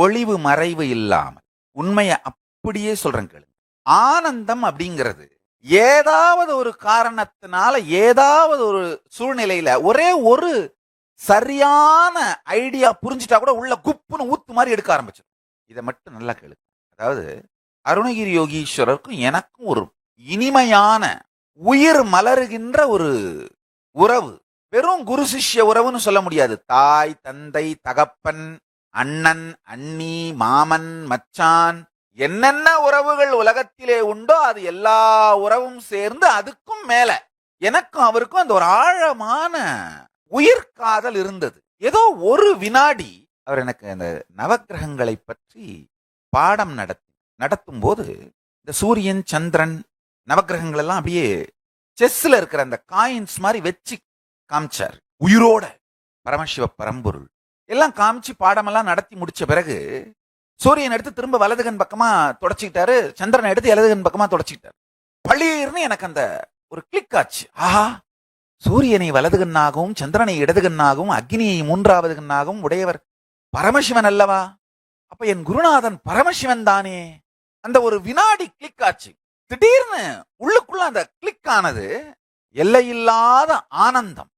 ஒளிவு மறைவு இல்லாமல். உண்மையை அப்படியே சொல்றேன் கேளு. ஆனந்தம் அப்படிங்கிறது ஏதாவது ஒரு காரணத்தினால ஏதாவது ஒரு சூழ்நிலையில ஒரே ஒரு சரியான ஐடியா புரிஞ்சிட்டா கூட உள்ள குப்புன்னு ஊத்து மாதிரி எடுக்க ஆரம்பிச்சிடும் இதை மட்டும் நல்லா கேளு. அதாவது அருணகிரி யோகீஸ்வரருக்கும் எனக்கும் ஒரு இனிமையான உயிர் மலருகின்ற ஒரு உறவு. வெறும் குரு சிஷ்ய உறவுன்னு சொல்ல முடியாது. தாய் தந்தை தகப்பன் அண்ணன் அண்ணி மாமன் மச்சான் என்னென்ன உறவுகள் உலகத்திலே உண்டோ அது எல்லா உறவும் சேர்ந்து அதுக்கும் மேல எனக்கும் அவருக்கும் அந்த ஒரு ஆழமான உயிர் காதல் இருந்தது. ஏதோ ஒரு வினாடி அவர் எனக்கு அந்த நவக்கிரகங்களை பற்றி பாடம் நடத்தி நடத்தும் போது இந்த சூரியன் சந்திரன் நவக்கிரகங்கள் எல்லாம் அப்படியே செஸ்ல இருக்கிற அந்த காயின்ஸ் மாதிரி வச்சு காமிச்சார். உயிரோட பரமசிவ பரம்பொருள். எல்லாம் காமிச்சு பாடமெல்லாம் நடத்தி முடிச்ச பிறகு சூரியன் எடுத்து திரும்ப வலதுகன் பக்கமா தொடச்சிக்கிட்டாரு சந்திரனை எடுத்து இடதுகன் பக்கமா தொடச்சிக்கிட்டாரு. பளீர்னு எனக்கு அந்த ஒரு கிளிக் ஆச்சு. ஆஹா சூரியனை வலதுகண்ணாகவும் சந்திரனை இடதுகண்ணாகவும் அக்னியை மூன்றாவது கண்ணாகவும் உடையவர் பரமசிவன் அல்லவா? அப்ப என் குருநாதன் பரமசிவன் தானே? அந்த ஒரு வினாடி கிளிக் ஆச்சு. திடீர்னு உள்ளுக்குள்ள அந்த கிளிக் ஆனது எல்லையில்லாத ஆனந்தம்.